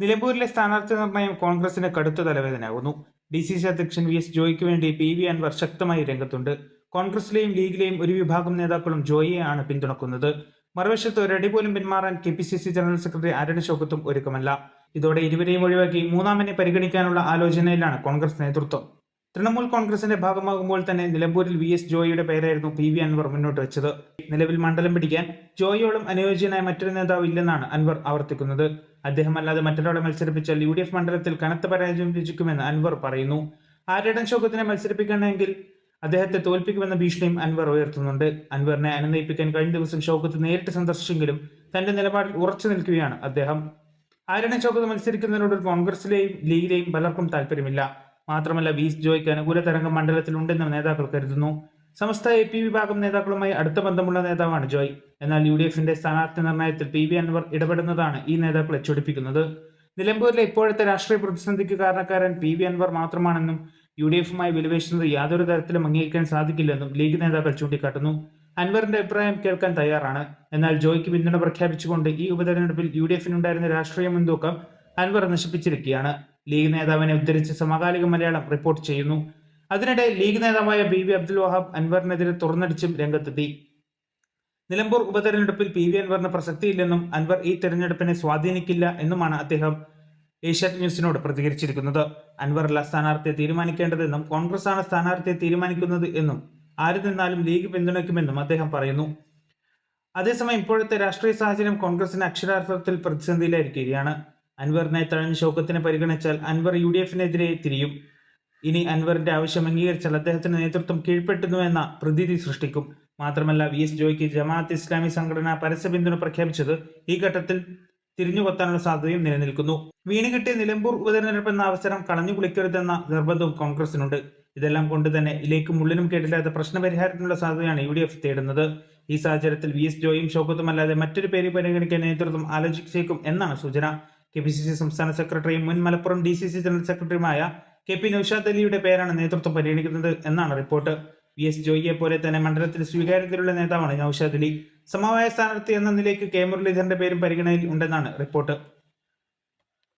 നിലമ്പൂരിലെ സ്ഥാനാർത്ഥി നിർണയം കോൺഗ്രസിന് കടുത്ത തലവേദനയാകുന്നു. ഡി സി സി അധ്യക്ഷൻ വി എസ് ജോയിക്ക് വേണ്ടി പി വി അൻവർ ശക്തമായി രംഗത്തുണ്ട്. കോൺഗ്രസിലെയും ലീഗിലെയും ഒരു വിഭാഗം നേതാക്കളും ജോയിയെ ആണ് പിന്തുണക്കുന്നത്. മറുവശത്ത് ഒരടി പോലും പിന്മാറാൻ K P C C general secretary ആരണ ശോകത്തും ഒരുക്കമല്ല. ഇതോടെ ഇരുവരെയും ഒഴിവാക്കി മൂന്നാമനെ പരിഗണിക്കാനുള്ള ആലോചനയിലാണ് കോൺഗ്രസ് നേതൃത്വം. തൃണമൂൽ കോൺഗ്രസിന്റെ ഭാഗമാകുമ്പോൾ തന്നെ നിലമ്പൂരിൽ വി എസ് ജോയിയുടെ പേരായിരുന്നു പി വി അൻവർ മുന്നോട്ട് വെച്ചത്. നിലവിൽ മണ്ഡലം പിടിക്കാൻ ജോയിയോളം അനുയോജ്യനായ മറ്റൊരു നേതാവ് ഇല്ലെന്നാണ് അൻവർ ആവർത്തിക്കുന്നത്. അദ്ദേഹമല്ലാതെ മറ്റൊരാളെ മത്സരിപ്പിച്ചാൽ യു ഡി എഫ് മണ്ഡലത്തിൽ കനത്ത പരാജയം രചിക്കുമെന്ന് അൻവർ പറയുന്നു. ആര്യടൻ ശോകത്തിനെ മത്സരിപ്പിക്കണമെങ്കിൽ അദ്ദേഹത്തെ തോൽപ്പിക്കുമെന്ന ഭീഷണിയും അൻവർ ഉയർത്തുന്നുണ്ട്. അൻവറിനെ അനുനയിപ്പിക്കാൻ കഴിഞ്ഞ ദിവസം ഷൗക്കത്ത് നേരിട്ട് സന്ദർശിച്ചെങ്കിലും തന്റെ നിലപാടിൽ ഉറച്ചു നിൽക്കുകയാണ് അദ്ദേഹം. ആര്യടൻ ശോകത്ത് മത്സരിക്കുന്നതിനോട് കോൺഗ്രസിലെയും ലീഗിലെയും പലർക്കും താല്പര്യമില്ല മാത്രമല്ല വി ജോയ്ക്ക് അനുകൂല തരംഗം മണ്ഡലത്തിലുണ്ടെന്ന് നേതാക്കൾ കരുതുന്നു. സമസ്ത എ പി വിഭാഗം നേതാക്കളുമായി അടുത്ത ബന്ധമുള്ള നേതാവാണ് ജോയ്. എന്നാൽ യു ഡി എഫിന്റെ സ്ഥാനാർത്ഥി നിർണയത്തിൽ പി വി അൻവർ ഇടപെടുന്നതാണ് ഈ നേതാക്കളെ ചൊടിപ്പിക്കുന്നത്. നിലമ്പൂരിലെ ഇപ്പോഴത്തെ രാഷ്ട്രീയ പ്രതിസന്ധിക്ക് കാരണക്കാരൻ പി വി അൻവർ മാത്രമാണെന്നും യു ഡി എഫുമായി വിലപേശുന്നത് യാതൊരു തരത്തിലും അംഗീകരിക്കാൻ സാധിക്കില്ലെന്നും ലീഗ് നേതാക്കൾ ചൂണ്ടിക്കാട്ടുന്നു. അൻവറിന്റെ അഭിപ്രായം കേൾക്കാൻ തയ്യാറാണ്. എന്നാൽ ജോയ്ക്ക് പിന്തുണ പ്രഖ്യാപിച്ചുകൊണ്ട് ഈ ഉപതെരഞ്ഞെടുപ്പിൽ യു ഡി എഫിനുണ്ടായിരുന്ന രാഷ്ട്രീയ മുൻതൂക്കം അൻവർ നശിപ്പിച്ചിരിക്കുകയാണ്. ലീഗ് നേതാവിനെ ഉദ്ധരിച്ച് സമകാലിക മലയാളം റിപ്പോർട്ട് ചെയ്യുന്നു. അതിനിടെ ലീഗ് നേതാവായ ബി വി അബ്ദുൽ വഹാബ് അൻവറിനെതിരെ തുറന്നടിച്ചും രംഗത്തെത്തി. നിലമ്പൂർ ഉപതെരഞ്ഞെടുപ്പിൽ പി വി അൻവറിന് പ്രസക്തിയില്ലെന്നും അൻവർ ഈ തെരഞ്ഞെടുപ്പിനെ സ്വാധീനിക്കില്ല എന്നുമാണ് അദ്ദേഹം ഏഷ്യാറ്റ് ന്യൂസിനോട് പ്രതികരിച്ചിരിക്കുന്നത്. അൻവറല്ല സ്ഥാനാർത്ഥിയെ തീരുമാനിക്കേണ്ടതെന്നും കോൺഗ്രസ് ആണ് സ്ഥാനാർത്ഥിയെ തീരുമാനിക്കുന്നത് എന്നും ആര് നിന്നാലും ലീഗ് പിന്തുണയ്ക്കുമെന്നും അദ്ദേഹം പറയുന്നു. അതേസമയം ഇപ്പോഴത്തെ രാഷ്ട്രീയ സാഹചര്യം കോൺഗ്രസിന് അക്ഷരാർത്ഥത്തിൽ പ്രതിസന്ധിയിലായിരിക്കുകയാണ്. അൻവറിനെ തഴഞ്ഞ് ശോകത്തിനെ പരിഗണിച്ചാൽ അൻവർ യു ഡി എഫിനെതിരെ തിരിയും. ഇനി അൻവറിന്റെ ആവശ്യം അംഗീകരിച്ചാൽ അദ്ദേഹത്തിന്റെ നേതൃത്വം കീഴ്പ്പെട്ടുന്നുവെന്ന പ്രതീതി സൃഷ്ടിക്കും. മാത്രമല്ല വി എസ് ജോയ്ക്ക് ജമാഅത്ത് ഇസ്ലാമി സംഘടന പരസ്യ പിന്തുണ പ്രഖ്യാപിച്ചത് ഈ ഘട്ടത്തിൽ തിരിഞ്ഞുകൊത്താനുള്ള സാധ്യതയും നിലനിൽക്കുന്നു. വീണ് കിട്ടിയ നിലമ്പൂർ ഉപതെരഞ്ഞെടുപ്പ് എന്ന അവസരം കളഞ്ഞു കുളിക്കരുതെന്ന നിർബന്ധവും കോൺഗ്രസിനുണ്ട്. ഇതെല്ലാം കൊണ്ട് തന്നെ ഇലേക്ക് ഉള്ളിനും കേട്ടില്ലാത്ത പ്രശ്നപരിഹാരത്തിനുള്ള സാധ്യതയാണ് യു ഡി എഫ് തേടുന്നത്. ഈ സാഹചര്യത്തിൽ വി എസ് ജോയും ഷോക്കത്തും അല്ലാതെ മറ്റൊരു പേര് പരിഗണിക്കാൻ നേതൃത്വം ആലോചിച്ചേക്കും എന്നാണ് സൂചന. കെ പി സി സി സംസ്ഥാന സെക്രട്ടറിയും മുൻ Malappuram D C C general സെക്രട്ടറിയുമായ കെ പി നൌഷാദ് അലിയുടെ പേരാണ് നേതൃത്വം പരിഗണിക്കുന്നത് എന്നാണ് റിപ്പോർട്ട്. വി എസ് ജോയിയെ പോലെ തന്നെ മണ്ഡലത്തിൽ സ്വീകാര്യതയുള്ള നേതാവാണ് നൌഷാദ് അലി. സമവായ സ്ഥാനാർത്ഥി എന്ന നിലയ്ക്ക് കെ മുരളീധരന്റെ പേരും പരിഗണനയിൽ ഉണ്ടെന്നാണ് റിപ്പോർട്ട്.